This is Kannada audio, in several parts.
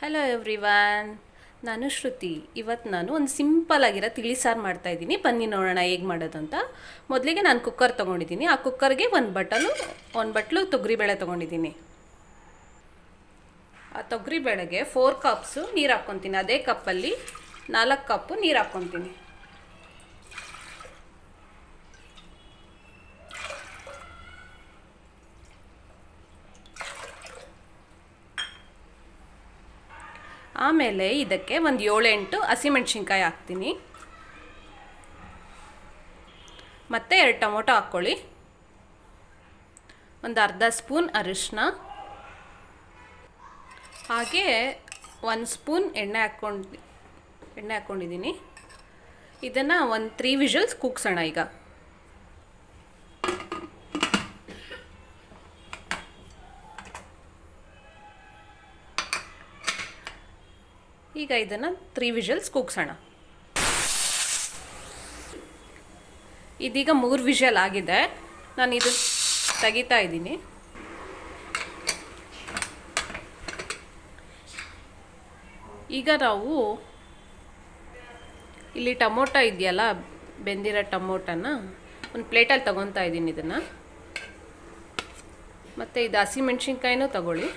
ಹಲೋ ಎವ್ರಿವನ್ ನಾನು ಶ್ರುತಿ. ಇವತ್ತು ನಾನು ಒಂದು ಸಿಂಪಲ್ ಆಗಿರೋ ತಿಳಿ ಸಾರು ಮಾಡ್ತಾಯಿದ್ದೀನಿ ಬನ್ನಿ ನೋಡೋಣ ಹೇಗೆ ಮಾಡೋದು ಅಂತ. ಮೊದಲಿಗೆ ನಾನು ಕುಕ್ಕರ್ ತೊಗೊಂಡಿದ್ದೀನಿ. ಆ ಕುಕ್ಕರ್ಗೆ ಒಂದು ಬಟಲು ಒಂದು ಬಟ್ಲು ತೊಗರಿಬೇಳೆ ತೊಗೊಂಡಿದ್ದೀನಿ. ಆ ತೊಗರಿಬೇಳೆಗೆ ಫೋರ್ ಕಪ್ಸು ನೀರು ಹಾಕ್ಕೊತೀನಿ ಅದೇ ಕಪ್ಪಲ್ಲಿ ನಾಲ್ಕು ಕಪ್ಪು ನೀರು ಹಾಕ್ಕೊತೀನಿ ಆಮೇಲೆ ಇದಕ್ಕೆ ಒಂದು ಏಳೆಂಟು ಹಸಿಮೆಣ್ಸಿನ್ಕಾಯಿ ಹಾಕ್ತೀನಿ. ಮತ್ತು ಎರಡು ಟೊಮೊಟೊ ಹಾಕ್ಕೊಳ್ಳಿ. ಒಂದು ಅರ್ಧ ಸ್ಪೂನ್ ಅರಿಶಿನ ಹಾಗೆ ಒಂದು ಸ್ಪೂನ್ ಎಣ್ಣೆ ಹಾಕ್ಕೊಂಡು, ಎಣ್ಣೆ ಹಾಕ್ಕೊಂಡಿದ್ದೀನಿ. ಇದನ್ನು ಒಂದು ತ್ರೀ ವಿಷಲ್ಸ್ ಕೂಗ್ಸೋಣ ಈಗ. ಈಗ ಇದನ್ನು ತ್ರೀ ವಿಷಲ್ಸ್ ಕೂಗ್ಸೋಣ. ಇದೀಗ ಮೂರು ವಿಷಲ್ ಆಗಿದೆ. ನಾನು ಇದು ತೆಗಿತಾ ಇದ್ದೀನಿ. ಈಗ ನಾವು ಇಲ್ಲಿ ಟೊಮೊಟೊ ಇದೆಯಲ್ಲ, ಬೆಂದಿರೋ ಟೊಮೊಟೊನ ಒಂದು ಪ್ಲೇಟಲ್ಲಿ ತೊಗೊತಾ ಇದ್ದೀನಿ ಇದನ್ನು. ಮತ್ತು ಇದು ಹಸಿಮೆಣ್ಸಿನ್ಕಾಯಿನೂ ತಗೊಳ್ಳಿ.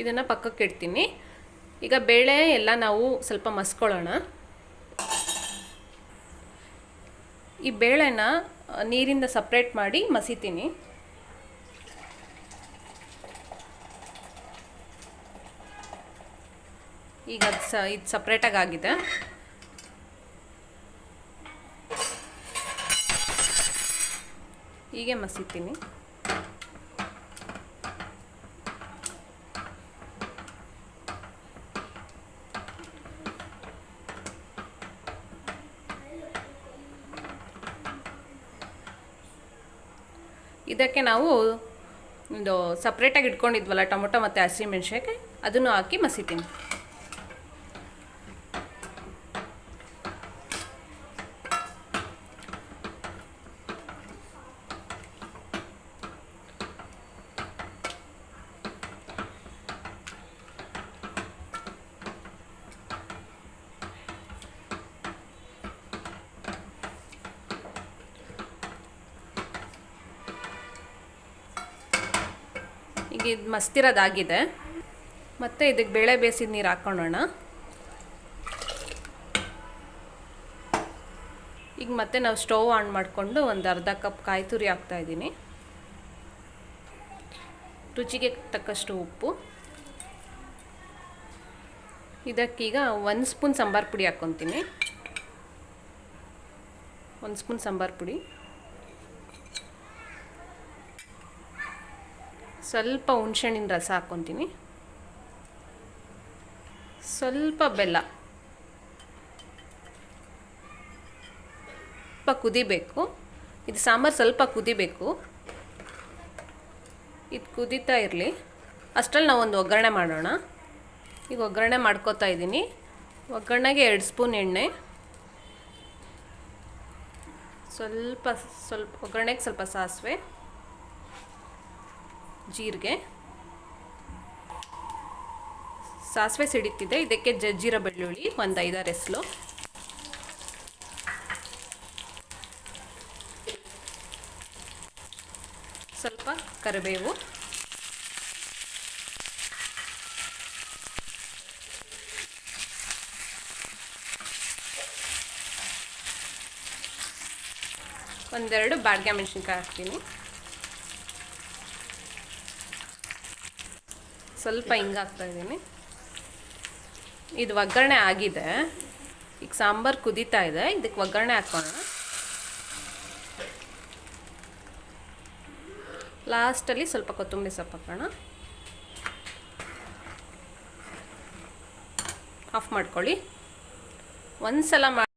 ಇದನ್ನು ಪಕ್ಕಕ್ಕೆ ಇಡ್ತೀನಿ. ಈಗ ಬೇಳೆ ಎಲ್ಲ ನಾವು ಸ್ವಲ್ಪ ಮಸ್ಕೊಳ್ಳೋಣ. ಈ ಬೇಳೆನ ನೀರಿಂದ ಸಪ್ರೇಟ್ ಮಾಡಿ ಮಸಿತೀನಿ. ಈಗ ಅದು ಸ, ಇದು ಸಪ್ರೇಟಾಗಿ ಆಗಿದೆ. ಹೀಗೆ ಮಸಿತೀನಿ. ಇದಕ್ಕೆ ನಾವು ಒಂದು ಸಪ್ರೇಟಾಗಿ ಇಟ್ಕೊಂಡಿದ್ವಲ್ಲ ಟೊಮೊಟೊ ಮತ್ತು ಹಸಿಮೆಣ್ಸಿನ್ಕಾಯಿ ಅದನ್ನು ಹಾಕಿ ಮಸಿತೀನಿ. ಇದು ಮಸ್ತಿರೋದಾಗಿದೆ. ಮತ್ತು ಇದಕ್ಕೆ ಬೇಳೆ ಬೇಯಿಸಿದ ನೀರು ಹಾಕ್ಕೊಳ್ಳೋಣ ಈಗ ಮತ್ತೆ ನಾವು ಸ್ಟವ್ ಆನ್ ಮಾಡಿಕೊಂಡು ಒಂದು ಅರ್ಧ ಕಪ್ ಕಾಯಿ ತುರಿ ಹಾಕ್ತಾಯಿದ್ದೀನಿ ರುಚಿಗೆ ತಕ್ಕಷ್ಟು ಉಪ್ಪು. ಇದಕ್ಕೀಗ ಒಂದು ಸ್ಪೂನ್ ಸಾಂಬಾರು ಪುಡಿ ಹಾಕ್ಕೊತೀನಿ ಒಂದು ಸ್ಪೂನ್ ಸಾಂಬಾರು ಪುಡಿ. ಸ್ವಲ್ಪ ಹುಣ್ಸೆಹಣ್ಣಿನ ರಸ ಹಾಕ್ಕೊತೀನಿ. ಸ್ವಲ್ಪ ಬೆಲ್ಲ. ಸ್ವಲ್ಪ ಕುದಿಬೇಕು. ಇದು ಸಾಂಬಾರು ಸ್ವಲ್ಪ ಕುದಿಬೇಕು. ಇದು ಕುದೀತಾ ಇರಲಿ. ಅಷ್ಟರಲ್ಲಿ ನಾವು ಒಂದು ಒಗ್ಗರಣೆ ಮಾಡೋಣ. ಈಗ ಒಗ್ಗರಣೆ ಮಾಡ್ಕೋತಾ ಇದ್ದೀನಿ. ಒಗ್ಗರಣೆಗೆ ಎರಡು ಸ್ಪೂನ್ ಎಣ್ಣೆ. ಸ್ವಲ್ಪ ಸ್ವಲ್ಪ ಒಗ್ಗರಣೆಗೆ ಸ್ವಲ್ಪ ಸಾಸಿವೆ. ಜೀರಿಗೆ. ಸಾಸಿವೆ ಸಿಡಿತಿದೆ, ಇದಕ್ಕೆ ಜಜ್ಜಿರ ಬೆಳ್ಳುಳ್ಳಿ, ಒಂದು ಐದಾರು ಎಸ್ಲು ಸ್ವಲ್ಪ ಕರಿಬೇವು. ಒಂದೆರಡು ಬಾಡ್ಗೆ ಮೆಣಸಿನ್ಕಾಯಿ ಹಾಕ್ತೀನಿ. ಸ್ವಲ್ಪ ಹಿಂಗೆ ಹಾಕ್ತಾ ಇದ್ದೀನಿ. ಇದು ಒಗ್ಗರಣೆ ಆಗಿದೆ. ಈಗ ಸಾಂಬಾರು ಕುದೀತಾ ಇದೆ. ಇದಕ್ಕೆ ಒಗ್ಗರಣೆ ಹಾಕೋಣ. ಲಾಸ್ಟಲ್ಲಿ ಸ್ವಲ್ಪ ಕೊತ್ತಂಬರಿ ಸೊಪ್ಪು ಹಾಕೋಣ. ಆಫ್ ಮಾಡ್ಕೊಳ್ಳಿ. ಒಂದು ಸಲ ಮಾಡಿ